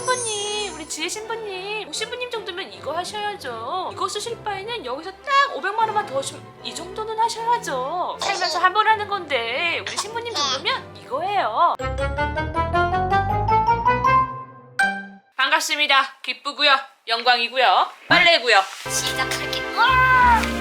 신부님 우리 지혜 신부님. 신부님 정도면 이거 하셔야죠. 이거 쓰실 바에는 여기서 딱 500만 원만 더 주면 이 정도는 하셔야죠. 살면서 한 번 하는 건데 우리 신부님 정도면 이거예요. 반갑습니다. 기쁘고요. 영광이고요. 빨래고요. 시작할게.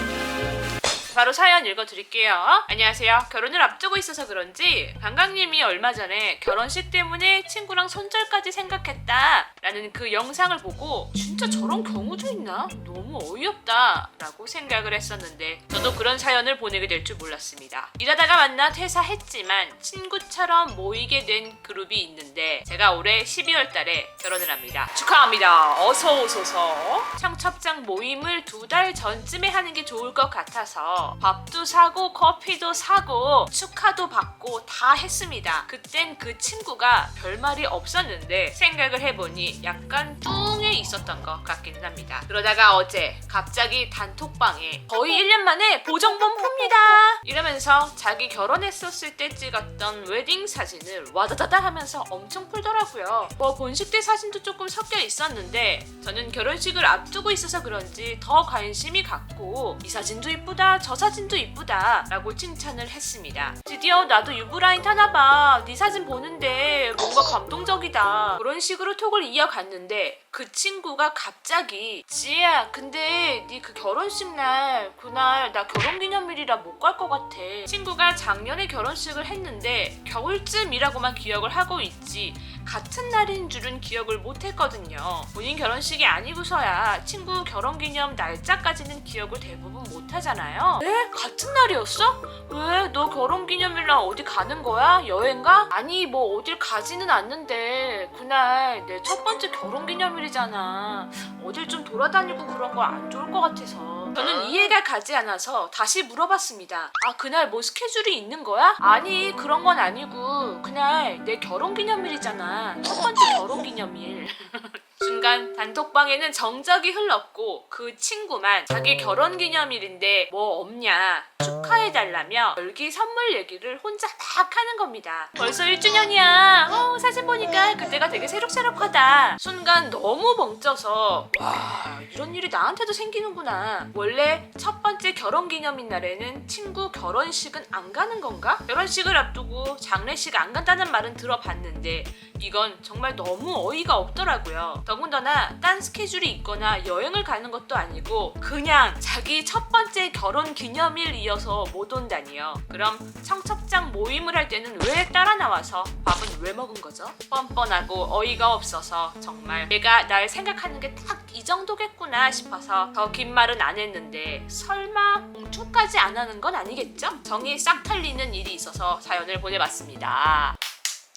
바로 사연 읽어드릴게요. 안녕하세요. 결혼을 앞두고 있어서 그런지 방강님이 얼마 전에 결혼식 때문에 친구랑 손절까지 생각했다 라는 그 영상을 보고 진짜 저런 경우도 있나? 너무 어이없다 라고 생각을 했었는데 저도 그런 사연을 보내게 될 줄 몰랐습니다. 일하다가 만나 퇴사했지만 친구처럼 모이게 된 그룹이 있는데 제가 올해 12월 달에 결혼을 합니다. 축하합니다. 어서 오소서. 청첩장 모임을 두 달 전쯤에 하는 게 좋을 것 같아서 밥도 사고 커피도 사고 축하도 받고 다 했습니다. 그땐 그 친구가 별말이 없었는데 생각을 해보니 약간 뚱에 있었던 것 같기는 합니다. 그러다가 어제 갑자기 단톡방에 거의 1년 만에 보정본 풉니다. 이러면서 자기 결혼했었을 때 찍었던 웨딩 사진을 와다다다 하면서 엄청 풀더라고요. 뭐 본식 때 사진도 조금 섞여 있었는데 저는 결혼식을 앞두고 있어서 그런지 더 관심이 갔고 이 사진도 이쁘다 저 사진도 이쁘다 라고 칭찬을 했습니다. 드디어 나도 유브라인 타나봐. 네 사진 보는데 뭔가 감동적이다. 그런 식으로 톡을 이어갔는데 그 친구가 갑자기 지혜야 근데 네 그 결혼식 날 그날 나 결혼기념일이라 못 갈 것 같아. 친구가 작년에 결혼식을 했는데 겨울쯤이라고만 기억을 하고 있지 같은 날인 줄은 기억을 못 했거든요. 본인 결혼식이 아니고서야 친구 결혼 기념 날짜까지는 기억을 대부분 못 하잖아요. 네? 같은 날이었어? 왜? 너 결혼 기념일 날 어디 가는 거야? 여행 가? 아니 뭐 어딜 가지는 않는데 그날 내 첫 번째 결혼 기념일이잖아. 어딜 좀 돌아다니고 그런 거 안 좋을 것 같아서 저는 이해가 가지 않아서 다시 물어봤습니다. 아 그날 뭐 스케줄이 있는 거야? 아니 그런 건 아니고 그날 내 결혼 기념일이잖아. 첫 번째 결혼 기념일. 순간 단톡방에는 정적이 흘렀고 그 친구만 자기 결혼 기념일인데 뭐 없냐 축하해달라며 열기 선물 얘기를 혼자 막 하는 겁니다. 벌써 1주년이야. 어, 사진 보니까 그때가 되게 새록새록하다. 순간 너무 멍쪄서 와 이런 일이 나한테도 생기는구나. 원래 첫 번째 결혼 기념일 날에는 친구 결혼식은 안 가는 건가? 결혼식을 앞두고 장례식 안 간다는 말은 들어봤는데 이건 정말 너무 어이가 없더라고요. 더군다나 딴 스케줄이 있거나 여행을 가는 것도 아니고 그냥 자기 첫 번째 결혼 기념일 이어서 못 온다니요. 그럼 청첩장 모임을 할 때는 왜 따라 나와서 밥은 왜 먹은 거죠? 뻔뻔하고 어이가 없어서 정말 얘가 날 생각하는 게 딱 이 정도겠구나 싶어서 더 긴 말은 안 했는데 설마 봉투까지 안 하는 건 아니겠죠? 정이 싹 탈리는 일이 있어서 사연을 보내봤습니다.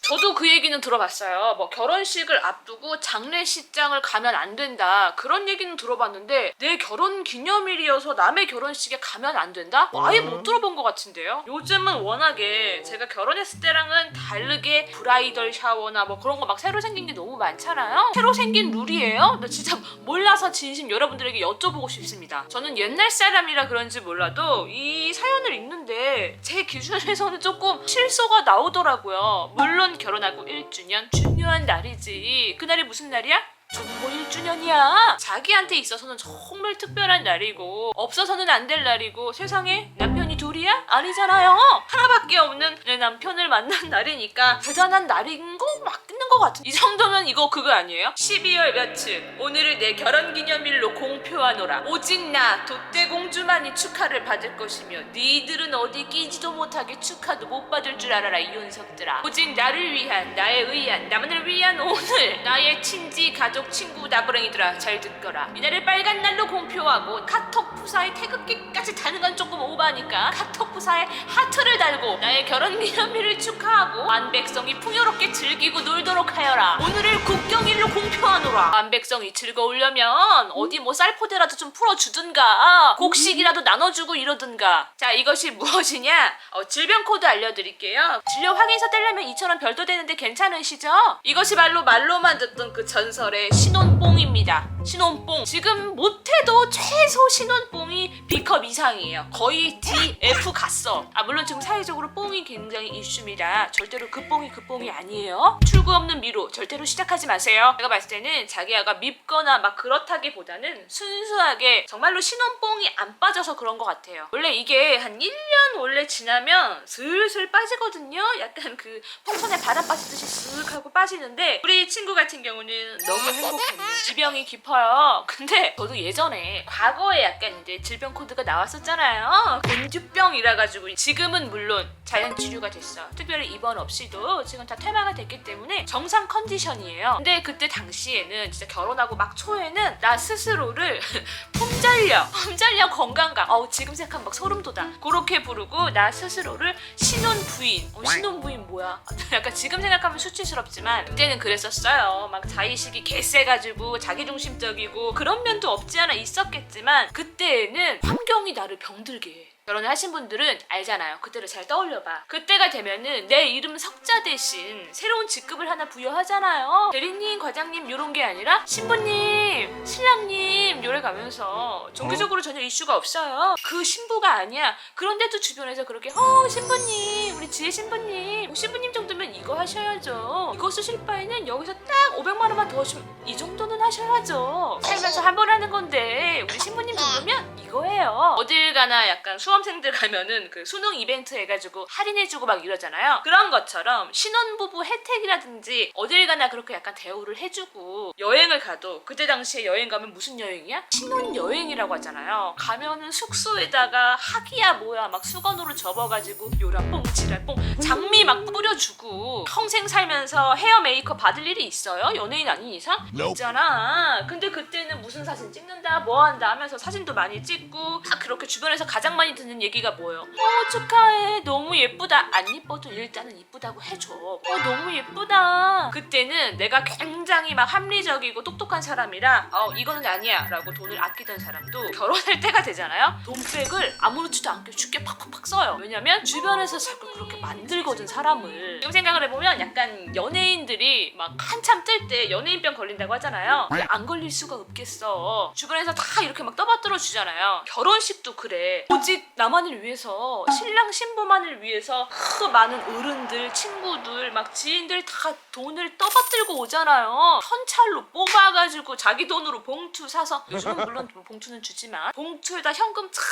저도 그 얘기는 들어봤어요. 뭐 결혼식을 앞두고 장례식장을 가면 안 된다. 그런 얘기는 들어봤는데 내 결혼 기념일이어서 남의 결혼식에 가면 안 된다? 뭐 아예 못 들어본 것 같은데요. 요즘은 워낙에 제가 결혼했을 때랑은 다르게 브라이덜 샤워나 뭐 그런 거 막 새로 생긴 게 너무 많잖아요. 새로 생긴 룰이에요? 나 진짜 몰라서 진심 여러분들에게 여쭤보고 싶습니다. 저는 옛날 사람이라 그런지 몰라도 이 사연을 읽는데 제 기준에서는 조금 실소가 나오더라고요. 물론 결혼하고 1주년 중요한 날이지. 그날이 무슨 날이야? 정보 1주년이야. 자기한테 있어서는 정말 특별한 날이고 없어서는 안 될 날이고 세상에 남편 이 둘이야? 아니잖아요. 하나밖에 없는 내 남편을 만난 날이니까 대단한 날인 거 맞는 것 같은. 이 정도면 이거 그거 아니에요? 12월 며칠 오늘을 내 결혼 기념일로 공표하노라. 오직 나 돛대공주만이 축하를 받을 것이며 니들은 어디 끼지도 못하게 축하도 못 받을 줄 알아라 이윤석들아. 오직 나를 위한 나의 의한 나만을 위한 오늘 나의 친지 가족 친구 나부랭이들아 잘 듣거라. 이날을 빨간 날로 공표하고 카톡 부사에 태극기 까지 다는 건 조금 오바니까 카톡 부사에 하트를 달고 나의 결혼 기념일을 축하하고 만백성이 풍요롭게 즐기고 놀도록 하여라. 오늘을 국경일로 공표하노라. 만백성이 즐거우려면 어디 뭐 쌀포대라도 좀 풀어주든가 곡식이라도 나눠주고 이러든가. 자 이것이 무엇이냐? 어, 질병 코드 알려드릴게요. 진료 확인서 떼려면 2,000원 별도 되는데 괜찮으시죠? 이것이 바로 말로만 듣던 그 전설의 신혼뽕입니다. 신혼뽕. 지금 못해도 최소 신혼뽕이 B컵 이상 이에요. 거의 D, F 갔어. 아 물론 지금 사회적으로 뽕이 굉장히 이슈입니다. 절대로 그 뽕이 그 뽕이 아니에요. 출구 없는 미로 절대로 시작하지 마세요. 제가 봤을 때는 자기야가 밉거나 막 그렇다기보다는 순수하게 정말로 신혼뽕이 안 빠져서 그런 것 같아요. 원래 이게 한 1년 원래 지나면 슬슬 빠지거든요. 약간 그 풍선에 바람 빠지듯이 쓱 하고 빠지는데 우리 친구 같은 경우는 너무 행복해요. 지병이 깊어요. 근데 저도 예전에 과거에 약간 이제 질병 코드가 나 왔었잖아요. 곤주병이라 가지고 지금은 물론 자연 치료가 됐어. 특별히 입원 없이도 지금 다 퇴마가 됐기 때문에 정상 컨디션이에요. 근데 그때 당시에는 진짜 결혼하고 막 초에는 나 스스로를 폼잘려, 폼잘려 건강감. 어우 지금 생각하면 막 소름 돋아. 그렇게 부르고 나 스스로를 신혼 부인. 어, 신혼 부인 뭐야? 약간 지금 생각하면 수치스럽지만 그때는 그랬었어요. 막 자의식이 개쎄가지고 자기중심적이고 그런 면도 없지 않아 있었겠지만 그때는 환경 이 나를 병들게 해. 결혼을 하신 분들은 알잖아요. 그때를 잘 떠올려봐. 그때가 되면은 내 이름 석자 대신 새로운 직급을 하나 부여하잖아요. 대리님, 과장님 이런 게 아니라 신부님, 신랑님 요래 가면서 종교적으로 전혀 이슈가 없어요. 그 신부가 아니야. 그런데도 주변에서 그렇게 어 신부님, 우리 지혜 신부님, 신부님 정도면 이거 하셔야죠. 이거 쓰실 바에는 여기서 딱 500만 원만 더 주면 이 정도는 하셔야죠. 살면서 한 번 하는 건데 우리 신부님 정도면 이거예요. 어딜 가나 약간 수험생들 가면은 그 수능 이벤트 해가지고 할인해주고 막 이러잖아요. 그런 것처럼 신혼부부 혜택이라든지 어딜 가나 그렇게 약간 대우를 해주고 여행을 가도 그때 당시에 여행 가면 무슨 여행이야? 신혼 여행이라고 하잖아요. 가면은 숙소에다가 학이야 뭐야 막 수건으로 접어가지고 요라뽕 지랄뽕 장미 막 뿌려주고 평생 살면서 헤어 메이크업 받을 일이 있어요? 연예인 아닌 이상? 있잖아. 근데 그때는 무슨 사진 찍는다, 뭐 한다 하면서 사진도 많이 찍고 딱 그렇게 주변에서 가장 많이 듣는 얘기가 뭐예요? 어 축하해, 너무 예쁘다. 안 예뻐도 일단은 이쁘다고 해줘. 어 너무 예쁘다. 그때는 내가 굉장히 막 합리적이고 똑똑한 사람이라 어 이거는 아니야 라고 돈을 아끼던 사람도 결혼할 때가 되잖아요. 돈백을 아무렇지도 않게 쉽게 팍팍팍 써요. 왜냐면 주변에서 자꾸 그렇게 만들거든 사람을. 지금 생각을 해보면 약간 연예인들이 막 한참 뜰 때 연예인병 걸린다고 하잖아요. 안 걸릴 수가 없겠어. 주변에서 다 이렇게 막 떠받들어 주잖아요. 결혼식도 그래. 오직 나만을 위해서 신랑 신부만을 위해서 그 많은 어른들, 친구들, 막 지인들 다 돈을 떠받들고 오잖아요. 현찰로 뽑아가지고 자기 돈으로 봉투 사서 요즘은 물론 뭐 봉투는 주지만 봉투에다 현금 착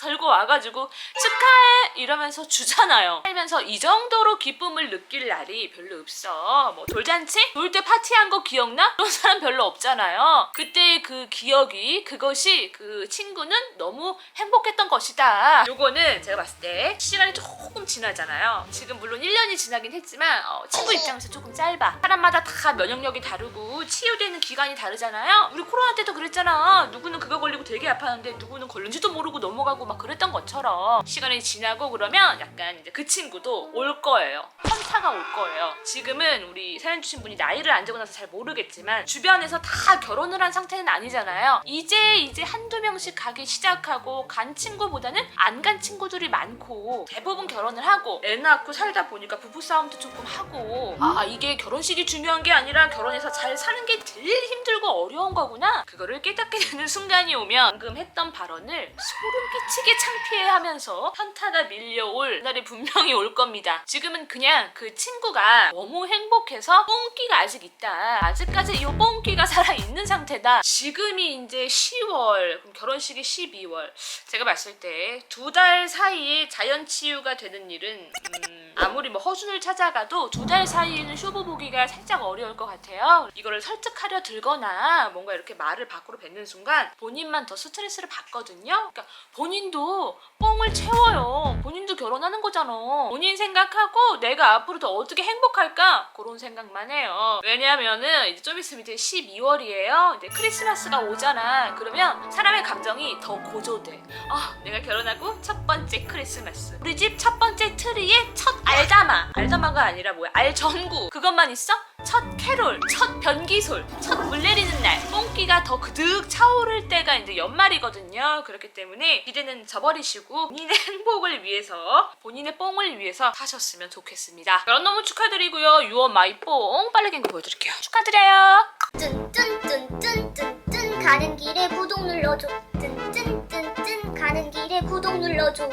들고 와가지고 축하해 이러면서 주잖아요. 살면서 이 정도로 기쁨을 느낄 날이 별로 없어. 뭐 돌잔치? 돌 때 파티한 거 기억나? 그런 사람 별로 없잖아요. 그때 그 기억이 그것이 그 친구는 너무 행복했던 것이다. 요거는 제가 봤을 때 시간이 조금 지나잖아요. 지금 물론 1년이 지나긴 했지만 어, 친구 입장에서 조금 짧아. 사람마다 다 면역력이 다 르고 치유되는 기간이 다르잖아요. 우리 코로나 때도 그랬잖아. 누구는 그거 걸리고 되게 아팠는데 누구는 걸린지도 모르고 넘어가고 막 그랬던 것처럼 시간이 지나고 그러면 약간 이제 그 친구도 올 거예요. 현타가 올 거예요. 지금은 우리 사연 주신 분이 나이를 안 적어놔서 잘 모르겠지만 주변에서 다 결혼을 한 상태는 아니잖아요. 이제 이제 한두 명씩 가기 시작하고 간 친구보다는 안 간 친구들이 많고 대부분 결혼을 하고 애 낳고 살다 보니까 부부 싸움도 조금 하고 아 이게 결혼식이 중요한 게 아니라 결혼 해서 잘 사는 게 제일 힘들고 어려운 거구나. 그거를 깨닫게 되는 순간이 오면 방금 했던 발언을 소름 끼치게 창피해하면서 현타가 밀려올 날이 분명히 올 겁니다. 지금은 그냥 그 친구가 너무 행복해서 뽕기가 아직 있다. 아직까지 이 뽕기가 살아있는 상태다. 지금이 이제 10월 그럼 결혼식이 12월. 제가 봤을 때 두 달 사이에 자연 치유가 되는 일은 음, 아무리 뭐 허준을 찾아가도 두 달 사이에는 쇼부 보기가 살짝 어려울 것 같아요. 이거를 설득하려 들거나 뭔가 이렇게 말을 밖으로 뱉는 순간 본인만 더 스트레스를 받거든요. 그러니까 본인도 뻥을 채워요. 본인도 결혼하는 거잖아. 본인 생각하고 내가 앞으로 더 어떻게 행복할까 그런 생각만 해요. 왜냐면은 이제 좀 있으면 이제 12월이에요. 이제 크리스마스가 오잖아. 그러면 사람의 감정이 더 고조돼. 아, 내가 결혼하고 첫 번째 크리스마스. 우리 집 첫 번째 트리에 첫 알다마. 알다마가 아니라 뭐야? 알전구. 그것만 있어? 첫 캐롤, 첫 변기솔, 첫 물 내리는 날, 뽕기가 더 그득 차오를 때가 이제 연말이거든요. 그렇기 때문에 기대는 저버리시고 본인의 행복을 위해서, 본인의 뽕을 위해서 하셨으면 좋겠습니다. 결혼 너무 축하드리고요. 유어 마이 뽕 빠르게 한거 보여드릴게요. 축하드려요. 뚠뚠뚠뚠뚠 가는 길에 구독 눌러줘 뚠뚠뚠뚠 가는 길에 구독 눌러줘